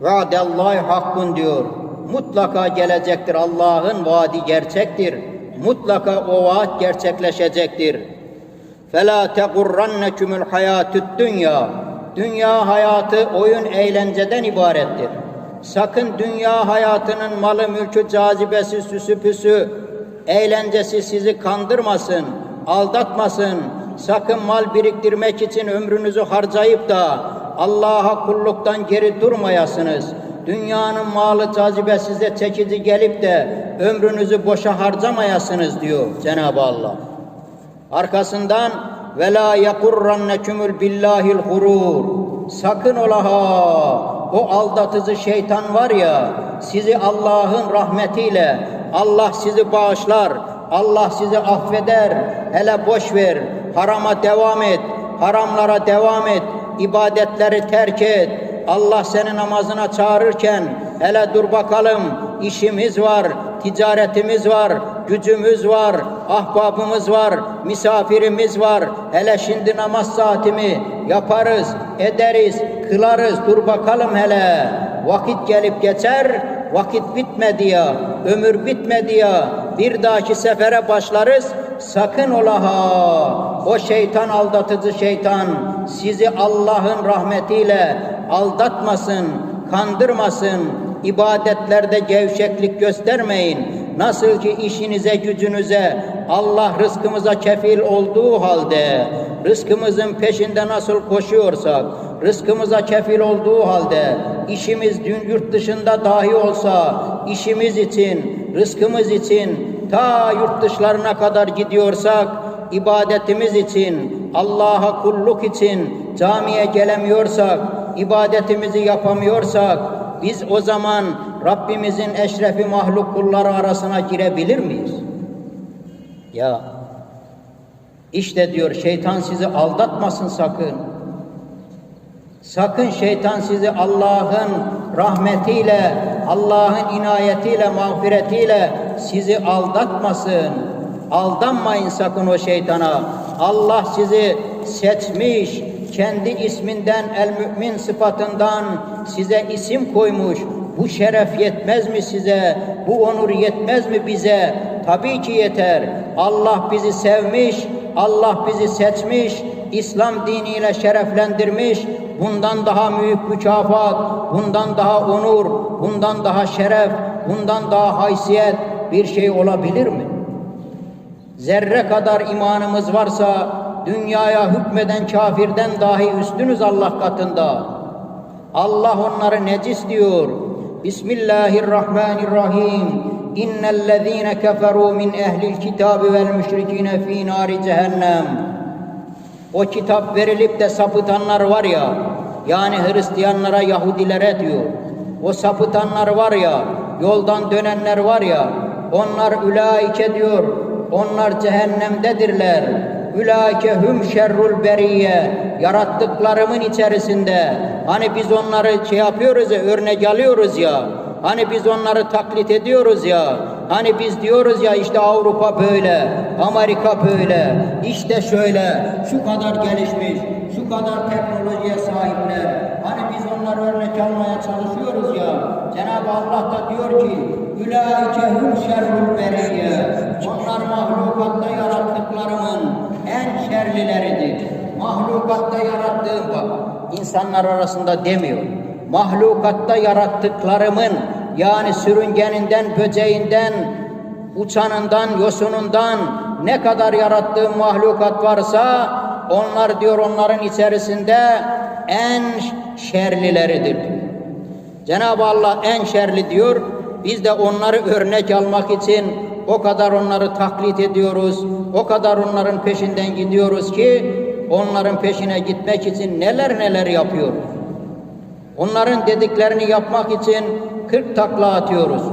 Vaadallahi hakkun diyor. Mutlaka gelecektir. Allah'ın vaadi gerçektir. Mutlaka o vaat gerçekleşecektir. Fela tegurrannekumul hayatud dünya. Dünya hayatı oyun eğlenceden ibarettir. Sakın dünya hayatının malı, mülkü, cazibesi, süsü püsü, eğlencesi sizi kandırmasın, aldatmasın, Sakın mal biriktirmek için ömrünüzü harcayıp da Allah'a kulluktan geri durmayasınız. Dünyanın malı cazibe size çekici gelip de ömrünüzü boşa harcamayasınız diyor Cenab-ı Allah. Arkasından ve la yakurrannekumul billahil hurur. Sakın ola ha o aldatıcı şeytan var ya sizi Allah'ın rahmetiyle Allah sizi bağışlar. Allah sizi affeder. Hele boş ver. Harama devam et. Haramlara devam et. ibadetleri terk et. Allah seni namazına çağırırken hele dur bakalım işimiz var, ticaretimiz var, gücümüz var, ahbabımız var, misafirimiz var. Hele şimdi namaz saatimi yaparız, ederiz, kılarız. Dur bakalım hele. Vakit gelip geçer, vakit bitmedi ya, ömür bitmedi ya. Bir dahaki sefere başlarız. Sakın ola ha. O şeytan aldatıcı şeytan sizi Allah'ın rahmetiyle aldatmasın, kandırmasın. İbadetlerde gevşeklik göstermeyin. Nasıl ki işinize, gücünüze Allah rızkımıza kefil olduğu halde rızkımızın peşinde nasıl koşuyorsak, rızkımıza kefil olduğu halde işimiz dün yurt dışında dahi olsa işimiz için, rızkımız için ta yurt dışlarına kadar gidiyorsak ibadetimiz için, Allah'a kulluk için camiye gelemiyorsak, ibadetimizi yapamıyorsak biz o zaman Rabbimizin eşrefi mahluk kulları arasına girebilir miyiz? Ya işte diyor şeytan sizi aldatmasın sakın. Sakın şeytan sizi Allah'ın rahmetiyle, Allah'ın inayetiyle, mağfiretiyle sizi aldatmasın. Aldanmayın sakın o şeytana. Allah sizi seçmiş, kendi isminden el mümin sıfatından size isim koymuş. Bu şeref yetmez mi size? Bu onur yetmez mi bize? Tabii ki yeter. Allah bizi sevmiş, Allah bizi seçmiş, İslam diniyle şereflendirmiş. Bundan daha büyük mükafat, bundan daha onur, bundan daha şeref, bundan daha haysiyet bir şey olabilir mi? Zerre kadar imanımız varsa dünyaya hükmeden kafirden dahi üstünüz Allah katında. Allah onları necis diyor. Bismillahirrahmanirrahim. İnnellezîne keferû min ehlil kitâbi vel müşrikîne fî nâri cehennem. O kitap verilip de sapıtanlar var ya, yani Hristiyanlara, Yahudilere diyor. O sapıtanlar var ya, yoldan dönenler var ya, onlar ülaike diyor, onlar cehennemdedirler. Ülaike hum şerrul beriye. Yarattıklarımın içerisinde. Hani biz onları şey yapıyoruz ya, örnek alıyoruz ya. Hani biz onları taklit ediyoruz ya. Hani biz diyoruz ya işte Avrupa böyle, Amerika böyle, işte şöyle, şu kadar gelişmiş, şu kadar teknolojiye onları örnek almaya çalışıyoruz ya. Cenab-ı Allah da diyor ki, Ülaike hum şerrul beriye. Onlar mahlukatta yarattıklarımın en şerlileridir. Mahlukatta yarattığım bak, insanlar arasında demiyor. Mahlukatta yarattıklarımın yani sürüngeninden, böceğinden, uçanından, yosunundan ne kadar yarattığım mahlukat varsa onlar diyor onların içerisinde en şerlileridir. Cenab-ı Allah en şerli diyor. Biz de onları örnek almak için o kadar onları taklit ediyoruz. O kadar onların peşinden gidiyoruz ki onların peşine gitmek için neler neler yapıyoruz. Onların dediklerini yapmak için kırk takla atıyoruz.